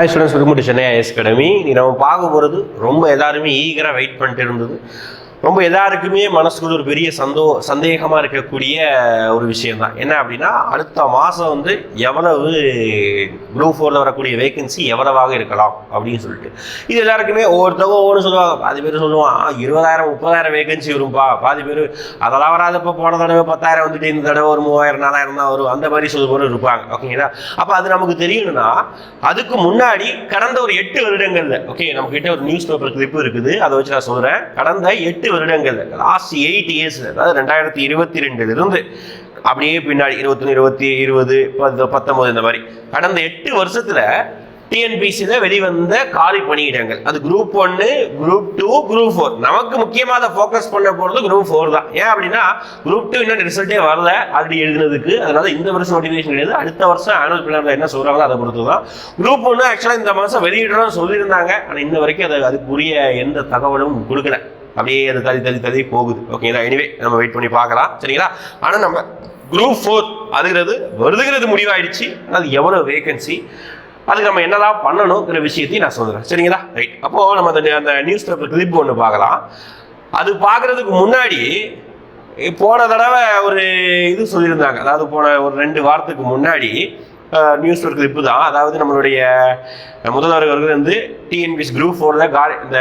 Hi students welcome to Chennai IAS academy நம்ம பார்க்க போகிறது ரொம்ப எல்லாருமே ஈகராக வெயிட் பண்ணிட்டு இருந்தது. ரொம்ப எல்லாருக்குமே மனசுக்குள்ள ஒரு பெரிய சந்தோ சந்தேகமாக இருக்கக்கூடிய ஒரு விஷயம்தான். என்ன அப்படின்னா அடுத்த மாதம் வந்து எவ்வளவு குரூப் ஃபோரில் வரக்கூடிய வேகன்சி எவ்வளவாக இருக்கலாம் அப்படின்னு சொல்லிட்டு. இது எல்லாருக்குமே ஒவ்வொருத்தவங்க ஒவ்வொன்று சொல்லுவாங்க. பாதி பேர் சொல்லுவான் இருபதாயிரம் முப்பதாயிரம் வேகன்சி வரும்பா. பாதி பேர் அதெல்லாம் வராதப்போ போன தடவை பத்தாயிரம் வந்துட்டு இந்த தடவை ஒரு மூவாயிரம் நாலாயிரம் தான் வரும். அந்த மாதிரி சொல்லுவோம் இருப்பாங்க. ஓகேங்களா அப்போ அது நமக்கு தெரியணும்னா அதுக்கு முன்னாடி கடந்த ஒரு எட்டு வருடங்களில் ஓகே நம்மக்கிட்ட ஒரு நியூஸ் பேப்பர் கிளிப்பு இருக்குது. அதை வச்சு நான் சொல்கிறேன் கடந்த எட்டு வருடங்கள். லாஸ்ட் எயிட் இயர்ஸ் அதாவது ரெண்டாயிரத்தி இருபத்தி ரெண்டுலேருந்து அப்படியே பின்னாடி இருபத்தொன்று இருபத்தி இருபது பத்து பத்தொன்பது இந்த மாதிரி. கடந்த எட்டு வருஷத்துல டிஎன்பிசியில் வெளிவந்த காலி பணியிடங்கள். அது குரூப் ஒன்று குரூப் டூ குரூப் ஃபோர் நமக்கு முக்கியமாக அதை ஃபோக்கஸ் பண்ண போகிறது குரூப் ஃபோர் தான். ஏன் அப்படின்னா குரூப் டூ இன்னும் ரிசல்ட்டே வரல. ஆல்ரெடி எழுதுனதுக்கு. அதனால இந்த வருஷம் நோட்டிஃபிகேஷன் கிடையாது அடுத்த வருஷம் ஆனுவல் பிளானில் என்ன சொல்கிறாங்களோ அதை பொறுத்து தான். குரூப் ஒன்று ஆக்சுவலாக இந்த மாதம் வெளியிடணும்னு சொல்லியிருந்தாங்க. ஆனால் இன்ன வரைக்கும் அது அதுக்குரிய எந்த தகவலும் கொடுக்கல. அப்படியே அது தள்ளி தள்ளி தள்ளி போகுது. ஓகேங்களா எனிவே நம்ம வெயிட் பண்ணி பார்க்கலாம். சரிங்களா? ஆனால் நம்ம குரூப் ஃபோர் அதுங்கிறது வருதுங்கிறது முடிவாயிடுச்சு. அது எவ்வளோ வேகன்சி அதுக்கு நம்ம என்னதான் பண்ணணுங்கிற விஷயத்தையும் நான் சொல்கிறேன் சரிங்களா? ரைட் அப்போ நம்ம அந்த அந்த நியூஸ் பேப்பர் கிளிப் ஒன்று பார்க்கலாம். அது பார்க்குறதுக்கு முன்னாடி போன தடவை ஒரு இது சொல்லியிருந்தாங்க. அதாவது போன ஒரு ரெண்டு வாரத்துக்கு முன்னாடி நியூஸ் ஒரு கிளிப்பு தான். அதாவது நம்மளுடைய முதல்வர் அவர்கள் வந்து டிஎன்பிஎஸ் குரூப் ஃபோரில் கா இந்த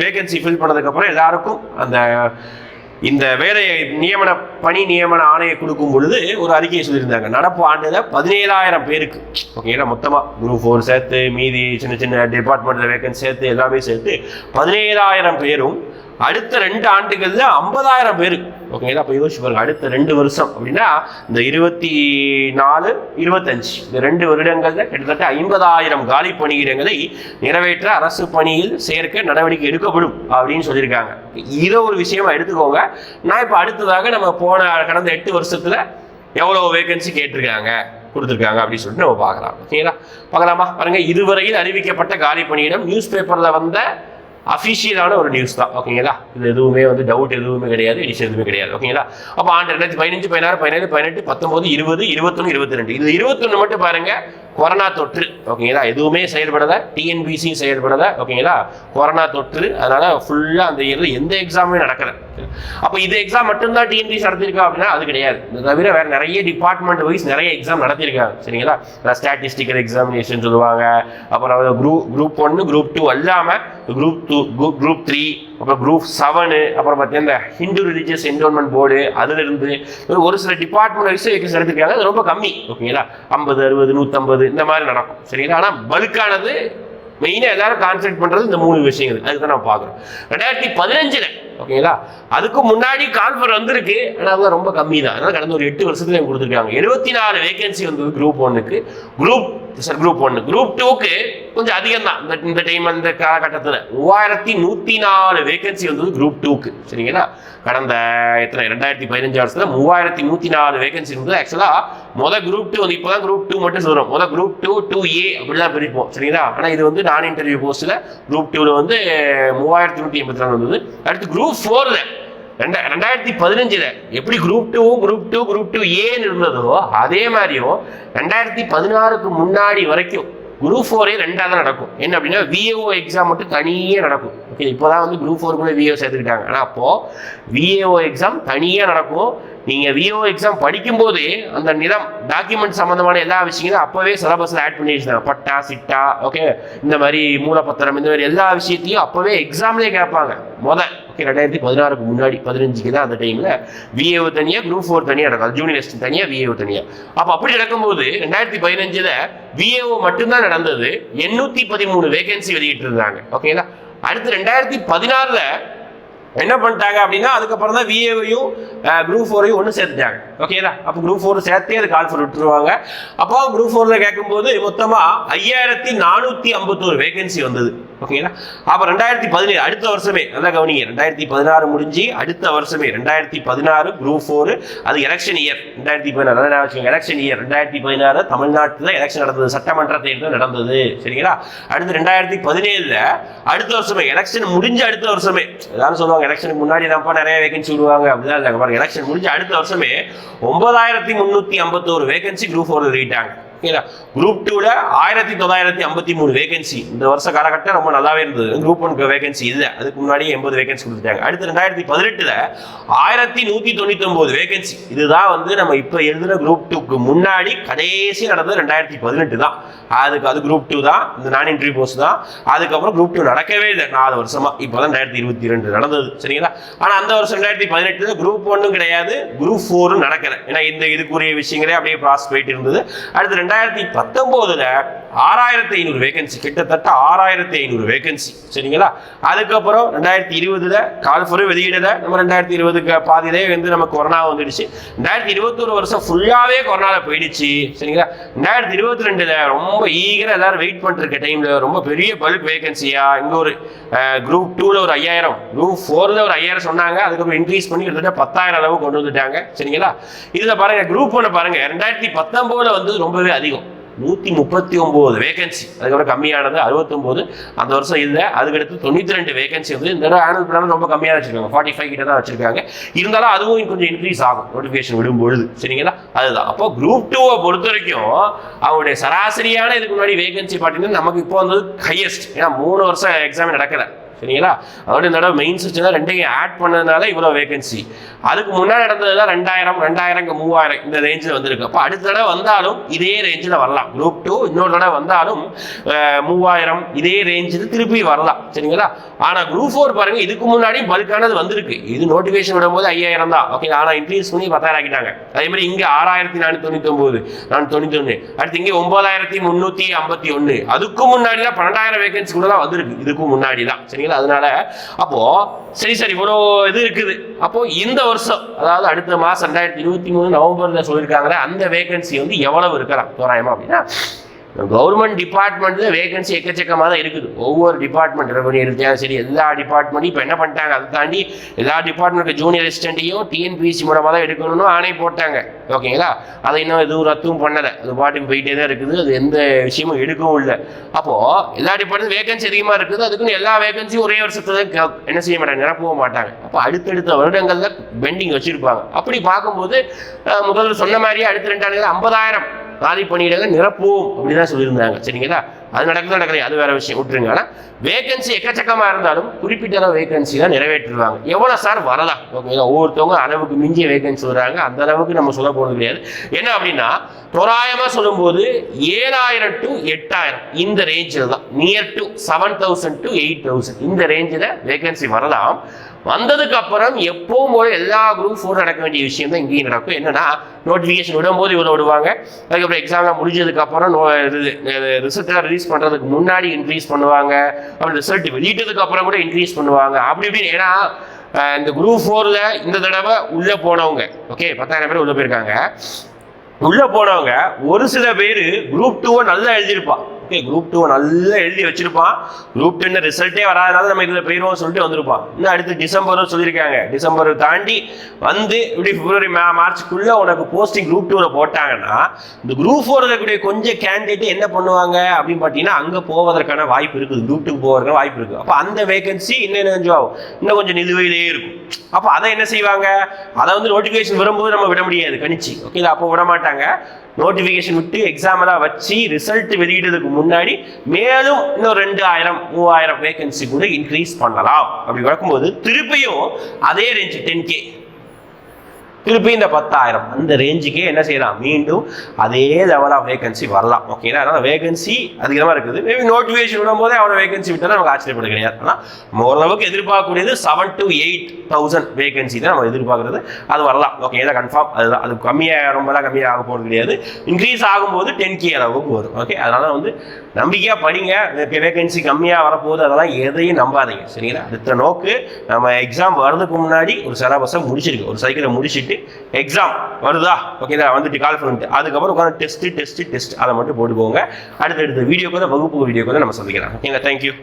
வேகன்சி ஃபில் பண்ணதுக்கப்புறம் எல்லாருக்கும் அந்த இந்த வேலை நியமன பணி நியமன ஆணையை கொடுக்கும் பொழுது ஒரு அறிக்கையை சொல்லியிருந்தாங்க. நடப்பு ஆண்டில் பதினேழாயிரம் பேருக்கு ஓகேங்களா மொத்தமாக குரூப் ஃபோர் சேர்த்து மீதி சின்ன சின்ன டிபார்ட்மெண்ட்டில் வேகன்சி சேர்த்து எல்லாமே சேர்த்து பதினேழாயிரம் பேரும் அடுத்த ரெண்டு ஆண்டுகளில் ஐம்பதாயிரம் பேர் ஓகேங்களா அப்போ யோசிச்சு பாருங்க. அடுத்த ரெண்டு வருஷம் அப்படின்னா இந்த இருபத்தி நாலு இருபத்தஞ்சு. இந்த ரெண்டு வருடங்கள்ல கிட்டத்தட்ட ஐம்பதாயிரம் காலி பணியிடங்களை நிறைவேற்ற அரசு பணியில் சேர்க்க நடவடிக்கை எடுக்கப்படும் அப்படின்னு சொல்லியிருக்காங்க. இதை ஒரு விஷயமா எடுத்துக்கோங்க. நான் இப்போ அடுத்ததாக நம்ம போன கடந்த எட்டு வருஷத்துல எவ்வளோ வேகன்சி கேட்டிருக்காங்க கொடுத்துருக்காங்க அப்படின்னு சொல்லிட்டு நம்ம பார்க்கலாம். ஓகேங்களா பார்க்கலாமா? பாருங்க இதுவரையில் அறிவிக்கப்பட்ட காலி பணியிடம் நியூஸ் பேப்பரில் வந்த அஃபிஷியலான ஒரு நியூஸ் தான் ஓகேங்களா இது எதுவுமே வந்து டவுட் எதுவுமே கிடையாது எடிஷன் எதுவுமே கிடையாது ஓகேங்களா அப்போ ஆண்டு ரெண்டாயிரத்தி பதினஞ்சு பதினாறு பதினேழு பதினெட்டு பத்தொன்பது இருபது இருபத்தொன்று இருபத்தி ரெண்டு இது இருபத்தொன்று மட்டும் பாருங்க கொரோனா தொற்று ஓகேங்களா எதுவுமே செயல்படலை டிஎன்பிசி செயல்படலை ஓகேங்களா கொரோனா தொற்று அதனால ஃபுல்லாக அந்த இயரில் எந்த எக்ஸாமுமே நடக்கலை. அப்போ இது எக்ஸாம் மட்டும்தான் டிஎன்பிசி நடத்திருக்கா அப்படின்னா அது கிடையாது. தவிர வேற நிறைய டிபார்ட்மெண்ட் வைஸ் நிறைய எக்ஸாம் நடத்திருக்காங்க. சரிங்களா? ஸ்டாட்டிஸ்டிக்கல் எக்ஸாமினேஷன் சொல்லுவாங்க. அப்புறம் குரூப் குரூப் ஒன்று குரூப் டூ அல்லாமல் குரூப் டூ குரூப் த்ரீ அப்புறம் குரூப் செவனு அப்புறம் பார்த்தீங்கன்னா இந்த ஹிந்து ரிலீஜியஸ் என்ரோல்மெண்ட் போர்டு அதுல இருந்து ஒரு- ஒரு சில டிபார்ட்மெண்ட் வைஸ் எக்ஸாம் நடத்திருக்காங்க. அது ரொம்ப கம்மி. ஓகேங்களா ஐம்பது அறுபது நூற்றம்பது இந்த மாதிரி நடக்கும். சரிங்களா? ஆனால் பல்கானது மெயினாக எல்லாரும் கான்சென்ட் பண்ணுறது இந்த மூணு விஷயங்கள். அதுக்கு தான் நம்ம பார்க்குறோம். ரெண்டாயிரத்தி பதினஞ்சில் ஓகேங்களா? அதுக்கு முன்னாடி கால்ஃபர் வந்திருக்கு. ஆனால் அதெல்லாம் ரொம்ப கம்மி தான் அதனால் கடந்த ஒரு எட்டு வருஷத்துல கொடுத்துருக்காங்க. எழுபத்தி நாலு வேகன்சி வந்தது குரூப் ஒன்னுக்கு குரூப் சார் குரூப் ஒன்று குரூப் டூக்கு கொஞ்சம் அதிகம் தான் இந்த இந்த டைம் அந்த காலகட்டத்தில். மூவாயிரத்தி நூற்றி நாலு வேகன்சி வந்தது குரூப் டூக்கு சரிங்களா? கடந்த எத்தனை ரெண்டாயிரத்தி பதினஞ்சு வருஷத்தில் மூவாயிரத்தி நூற்றி நாலு வேகன்சி இருந்தது. ஆக்சுவலாக மொதல் குரூப் டூ வந்து இப்போ தான் குரூப் டூ மட்டும் சொல்கிறோம் மொதல் குரூப் டூ டூ ஏ அப்படிலாம் பிரிப்போம். சரிங்களா? ஆனால் இது வந்து நான் இன்டர்வியூ போஸ்ட்டில் குரூப் டூவில் வந்து மூவாயிரத்தி நூற்றி எண்பத்தி நாலு வந்தது. அடுத்து குரூப் ஃபோரில் ரெண்டா ரெண்டாயிரத்தி பதினஞ்சில் எப்படி group two group two group two ஏன்னு இருந்ததோ அதே மாதிரியும் ரெண்டாயிரத்தி பதினாறுக்கு முன்னாடி வரைக்கும் குரூப் ஃபோரே ரெண்டாக தான் நடக்கும். என்ன அப்படின்னா விஏஓ எக்ஸாம் மட்டும் தனியே நடக்கும். ஓகே இப்போ தான் வந்து குரூப் ஃபோருக்குள்ளே விஏஓ சேர்த்துக்கிட்டாங்க. ஆனால் அப்போது விஏஓ எக்ஸாம் தனியாக நடக்கும். நீங்கள் விஏஓ எக்ஸாம் படிக்கும்போது அந்த நிலம் டாக்குமெண்ட் சம்மந்தமான எல்லா விஷயங்களும் அப்போவே சிலபஸில் ஆட் பண்ணி வச்சுருந்தாங்க. பட்டா சிட்டா ஓகே இந்த மாதிரி மூலப்பத்திரம் இந்த மாதிரி எல்லா விஷயத்தையும் அப்போவே எக்ஸாம்லேயே கேட்பாங்க. முதல். ஓகே ரெண்டாயிரத்தி பதினாறுக்கு முன்னாடி பதினஞ்சுக்கு தான் அந்த டைமில் விஏஓ தனியாக குரூப் ஃபோர் தனியாக நடக்கும். ஜூனியர் டெஸ்ட் தனியாக விஏஓ தனியாக அப்போ அப்படி நடக்கும்போது ரெண்டாயிரத்தி பதினஞ்சில் விஏஓ மட்டும்தான் நடந்தது. எண்ணூற்றி பதிமூணு வேகன்சி வெளியிட்டு இருந்தாங்க ஓகேங்களா அடுத்து ரெண்டாயிரத்தி பதினாறில் என்ன பண்ணிட்டாங்க அப்படின்னா அதுக்கப்புறம் தான் விஏவையும் குரூப் ஃபோரையும் ஒன்று சேர்த்துட்டாங்க. ஓகேதா அப்போ குரூப் ஃபோர் சேர்த்தே அது கால் ஃபோர் விட்டுருவாங்க. அப்போ குரூப் ஃபோரில் கேட்கும்போது மொத்தமாக ஐயாயிரத்தி நானூற்றி ஐம்பத்தோரு வேகன்சி வந்தது. ஓகேங்களா அப்போ ரெண்டாயிரத்தி பதினேழு அடுத்த வருஷமே நல்லா கவனிங்க. ரெண்டாயிரத்தி பதினாறு முடிஞ்சு அடுத்த வருஷமே ரெண்டாயிரத்தி பதினாறு குரூப் ஃபோர் அது எலெக்ஷன் இயர் ரெண்டாயிரத்தி பதினாறு அதான் எலெக்ஷன் இயர் ரெண்டாயிரத்தி பதினாறு தமிழ்நாட்டில் எலெக்ஷன் நடந்தது. சட்டமன்ற தேர்தல் நடந்தது. சரிங்களா? அடுத்து ரெண்டாயிரத்தி பதினேழுல அடுத்த வருஷமே எலெக்ஷன் முடிஞ்ச அடுத்த வருஷமே. எல்லாரும் சொல்லுவாங்க எலெக்ஷனுக்கு முன்னாடி தான்ப்பா நிறைய வேகன்சி விடுவாங்க. அப்படிதான் இருந்தாங்க. பாருங்க எலெக்ஷன் முடிஞ்ச அடுத்த வருஷமே ஒன்பதாயிரத்தி முந்நூற்றி ஐம்பத்தோரு வேகன்சி குரூப் ஃபோர் வெளியிட்டாங்க. ஓகேங்களா குரூப் டூவில் ஆயிரத்தி தொள்ளாயிரத்தி ஐம்பத்தி மூணு வேகன்சி இந்த வருஷ காலகட்டம் ரொம்ப நல்லாவே இருந்தது. குரூப் ஒன் வேகன்சி இல்லை. அதுக்கு முன்னாடியே எண்பது வேகன்சி கொடுத்துட்டாங்க. அடுத்து ரெண்டாயிரத்தி பதினெட்டில் ஆயிரத்தி நூற்றி தொண்ணூற்றி ஒம்பது வேகன்சி இதுதான் வந்து நம்ம இப்போ எழுதுன குரூப் டூக்கு முன்னாடி கடைசி நடந்தது ரெண்டாயிரத்தி பதினெட்டு தான் அதுக்கு அது குரூப் டூ தான். இந்த நான் இன்ட்ரி போஸ்ட் தான். அதுக்கப்புறம் குரூப் டூ நடக்கவே இல்லை. நாலு வருஷமா. இப்போ தான் ரெண்டாயிரத்தி இருபத்தி ரெண்டு நடந்தது. சரிங்களா? ஆனால் அந்த வருஷம் ரெண்டாயிரத்தி பதினெட்டுல குரூப் ஒன்றும் கிடையாது. குரூப் ஃபோரும் நடக்கல. ஏன்னா இந்த இதுக்குரிய விஷயங்களே அப்படியே ப்ராசஸ் போயிட்டு இருந்தது. அடுத்து ரெண்டாயிரத்தி பத்தொம்போதுல ஆறாயிரத்தி ஐநூறு வேகன்சி கிட்டத்தட்ட ஆறாயிரத்தி ஐநூறு வேகன்சி சரிங்களா? அதுக்கப்புறம் ரெண்டாயிரத்தி இருபதுல கால்ஃபரும் வெளியிடல. நம்ம ரெண்டாயிரத்தி இருபதுக்கு பாதியிலே வந்து நம்ம கொரோனா வந்துடுச்சு. ரெண்டாயிரத்தி இருபத்தொரு வருஷம் ஃபுல்லாகவே கொரோனாவில் போயிடுச்சு. சரிங்களா? ரெண்டாயிரத்தி இருபத்தி ரெண்டுல ரொம்ப ரொம்ப ஈகராக எல்லாரும் வெயிட் பண்ணிருக்க டைம்ல ரொம்ப பெரிய பல்க் வேகன்சியா இன்னொரு குரூப் டூல ஒரு ஐயாயிரம் குரூப் ஃபோர்ல ஒரு ஐயாயிரம் சொன்னாங்க. அதுக்கப்புறம் இன்க்ரீஸ் பண்ணி கிட்டத்தட்ட பத்தாயிரம் அளவு கொண்டு வந்துட்டாங்க. சரிங்களா? இதுல பாருங்க குரூப் ஒன்று பாருங்க ரெண்டாயிரத்தி பத்தொன்பதுல வந்து ரொம்பவே அதிகம். நூற்றி முப்பத்தி ஒம்பது வேகன்சி அதுக்கப்புறம் கம்மியானது அறுபத்தொம்போது. அந்த வருஷம் இல்லை அதுக்கடுத்து தொண்ணூற்றி ரெண்டு வேகன்சி வந்து இந்த தடவை ஆனுவல் பிளான் ரொம்ப கம்மியாக வச்சிருக்காங்க. ஃபார்ட்டி ஃபைவ் கிட்ட தான் வச்சிருக்காங்க. இருந்தாலும் அதுவும் கொஞ்சம் இன்க்ரீஸ் ஆகும். நோட்டிஃபிகேஷன் விடும்பொழுது சரிங்களா? அதுதான். அப்போ குரூப் டூவை பொறுத்த வரைக்கும் அவருடைய சராசரியான இதுக்கு முன்னாடி வேகன்சி பார்த்தீங்கன்னா நமக்கு இப்போ வந்தது ஹையஸ்ட் ஏன்னா மூணு வருஷம் எக்ஸாம் நடக்கலை. சரிங்களா? அதோட இந்த தடவை மெயின்ஸ் தான் ரெண்டையும் ஆட் பண்ணதுனால இவ்வளோ வேகன்சி அதுக்கு முன்னாடி நடந்தது தான் ரெண்டாயிரம் ரெண்டாயிரம் மூவாயிரம் இந்த ரேஞ்சில் வந்திருக்கு. அப்போ அடுத்த தடவை வந்தாலும் இதே ரேஞ்சில் வரலாம். குரூப் டூ இன்னொரு தடவை வந்தாலும் மூவாயிரம் இதே ரேஞ்சில் திருப்பி வரலாம். சரிங்களா? ஆனால் குரூப் ஃபோர் பாருங்க இதுக்கு முன்னாடி பல்கானது வந்திருக்கு. இது நோட்டிஃபிகேஷன் விடும்போது ஐயாயிரம் தான். ஓகே ஆனால் இன்க்ரீஸ் பண்ணி பத்தாயிரம் ஆக்கிட்டாங்க அதே மாதிரி இங்கே ஆறாயிரத்தி நானூற்றி தொண்ணூற்றி ஒம்பது நான் தொண்ணூற்றி ஒன்று அடுத்து இங்கே ஒன்பதாயிரத்தி முந்நூற்றி ஐம்பத்தி ஒன்று அதுக்கு முன்னாடி தான் பன்னெண்டாயிரம் வேகன்சி கூட தான் வந்திருக்கு. இதுக்கு முன்னாடி தான். சரிங்களா? அதனால அப்போ சரி சரி இவ்வளோ இது இருக்குது. அப்போ இந்த வருஷம் அதாவது அடுத்த மாதம் ரெண்டாயிரத்தி இருபத்தி மூணு நவம்பர்ல சொல்லியிருக்காங்களே அந்த வேகன்சி வந்து எவ்வளவு இருக்கலாம் தோராயமா அப்படின்னா கவர்மெண்ட் டிபார்ட்மெண்ட்டில் வேகன்சி எக்கச்சக்கமாக தான் இருக்குது. ஒவ்வொரு டிபார்ட்மெண்ட் ரெவன்யூ எடுத்தாலும் சரி எல்லா டிபார்ட்மெண்ட்டும் இப்போ என்ன பண்ணிட்டாங்க? அதை தாண்டி எல்லா டிபார்ட்மெண்ட் ஜூனியர் அசிஸ்டண்ட்டையும் டிஎன்பிசி மூலமாக தான் எடுக்கணும்னு ஆணை போட்டாங்க. ஓகேங்களா அதை இன்னும் எதுவும் ரத்தும் பண்ணலை. அது பாட்டுக்கு போயிட்டே தான் இருக்குது. அது எந்த விஷயமும் எடுக்கவும் இல்லை. அப்போது எல்லா டிபார்ட்மெண்ட் வேகன்சி அதிகமாக இருக்குது. அதுக்குன்னு எல்லா வேகன்சியும் ஒரே வருஷத்துல என்ன செய்ய மாட்டாங்க? நிரப்பவும் மாட்டாங்க. அப்போ அடுத்தடுத்த வருடங்களில் பெண்டிங் வச்சுருப்பாங்க. அப்படி பார்க்கும்போது முதல்வர் முதல்ல சொன்ன மாதிரியே அடுத்த ரெண்டு ஆண்டுகள் ஐம்பதாயிரம் காலி பணியிடங்கள் நிரப்புவோம் அப்படிதான் சொல்லியிருந்தாங்க. சரிங்களா? அது நடக்குது நடக்கலையே அது வேற விஷயம். விட்டுருங்க. ஆனால் வேகன்சி எக்கச்சக்கமாக இருந்தாலும் குறிப்பிட்ட அளவு வேகன்சி தான் நிறைவேற்றிடுவாங்க. எவ்வளோ சார் வரலாம். ஓகேங்களா ஒவ்வொருத்தவங்க அளவுக்கு மிஞ்சிய வேகன்சி வராங்க அந்த அளவுக்கு நம்ம சொல்ல போகிறது கிடையாது. என்ன அப்படின்னா தோராயமாக சொல்லும்போது ஏழாயிரம் டு எட்டாயிரம் இந்த ரேஞ்சில் தான். Near to seven thousand to eight thousand இந்த ரேஞ்சில் வேகன்சி வரலாம். வந்ததுக்கு அப்புறம் எப்பவும் போல எல்லா குரூப் ஃபோர் நடக்க வேண்டிய விஷயம் தான் இங்கேயும் நடக்கும். என்னன்னா நோட்டிஃபிகேஷன் விடும்போது இவ்வளோ விடுவாங்க. அதுக்கப்புறம் எக்ஸாம்லாம் முடிஞ்சதுக்கு அப்புறம் ரிசல்ட்லாம் ரிலீஸ் பண்ணுறதுக்கு முன்னாடி இன்க்ரீஸ் பண்ணுவாங்க. அப்புறம் ரிசல்ட் வெளியிட்டதுக்கு அப்புறம் கூட இன்க்ரீஸ் பண்ணுவாங்க. அப்படி இப்படின்னு ஏன்னா இந்த குரூப் ஃபோரில் இந்த தடவை உள்ளே போனவங்க ஓகே பத்தாயிரம் பேர் உள்ளே போயிருக்காங்க. உள்ளே போனவங்க ஒரு சில பேர் குரூப் டூவை நல்லா எழுதியிருப்பான் ஓகே குரூப் டூ நல்லா எழுதி வச்சிருப்பான். குரூப் டென் ரிசல்ட்டே வராதனால நம்ம இதில் போயிடுவோம் சொல்லிட்டு வந்திருப்பான். இன்னும் அடுத்து டிசம்பரும் சொல்லியிருக்காங்க. டிசம்பர் தாண்டி வந்து இப்படி பிப்ரவரி மா மார்ச்சுக்குள்ள உனக்கு போஸ்டிங் குரூப் டூவில் போட்டாங்கன்னா இந்த குரூப் ஃபோர் இருக்கக்கூடிய கொஞ்சம் கேண்டிடேட் என்ன பண்ணுவாங்க அப்படின்னு பார்த்தீங்கன்னா அங்கே போவதற்கான வாய்ப்பு இருக்குது. குரூப் டூ போவதற்கான வாய்ப்பு இருக்குது. அப்போ அந்த வேகன்சி இன்னும் என்ன கொஞ்சம் ஆகும்? இன்னும் கொஞ்சம் நிலுவையிலே இருக்கும். அப்போ அதை என்ன செய்வாங்க? அதை வந்து நோட்டிஃபிகேஷன் வரும்போது நம்ம விட முடியாது கணிச்சு. ஓகே அப்போ விட மாட்டாங்க நோட்டிஃபிகேஷன் விட்டு எக்ஸாம் எல்லாம் வச்சு ரிசல்ட் வெளியிடுறதுக்கு முன்னாடி மேலும் இன்னும் ரெண்டு ஆயிரம் மூவாயிரம் வேகன்சி கூட இன்க்ரீஸ் பண்ணலாம். அப்படி பார்க்கும்போது திருப்பியும் அதே ரேஞ்ச் டென் கே திருப்பி இந்த பத்தாயிரம். அந்த ரேஞ்சுக்கே என்ன செய்யலாம்? மீண்டும் அதே லெவல் ஆஃப் வேகன்சி வரலாம். ஓகேங்களா அதனால வேகன்சி அதிகமாக இருக்குது. மேபி நோட்டிஃபிகேஷன் விடும்போதே அவனை வேகன்சி விட்டால் நமக்கு ஆச்சரியப்பட கிடையாது. ஆனால் ஓரளவுக்கு எதிர்பார்க்கக்கூடியது seven to eight thousand vacancy தான் நம்ம எதிர்பார்க்குறது. அது வரலாம். ஓகே இதை கன்ஃபார்ம் அதுதான். அது கம்மியாக ரொம்பலாம் கம்மியாக ஆக போகிறது கிடையாது. இன்க்ரீஸ் ஆகும்போது டென் கே அளவுக்கு வரும். ஓகே அதனால வந்து நம்பிக்கையாக படிங்க. வேகன்சி கம்மியாக வரப்போகுது. அதெல்லாம் எதையும் நம்பாதீங்க. சரிங்களா? அடுத்த நோக்கு நம்ம எக்ஸாம் வர்றதுக்கு முன்னாடி ஒரு சிலபஸை முடிச்சிருக்கு ஒரு சைக்கிளை முடிச்சுட்டு எக்ஸாம் வருதா? ஓகேதா வந்துட்டு கால் பண்ணிட்டு. அதுக்கப்புறம் உட்காந்து டெஸ்ட் டெஸ்ட்டு டெஸ்ட் அதை மட்டும் போட்டுக்கோங்க. அடுத்தடுத்த வீடியோக்கு தான் வகுப்பு வீடியோக்கு தான் நம்ம சந்திக்கலாம். ஓகேங்க தேங்க்யூ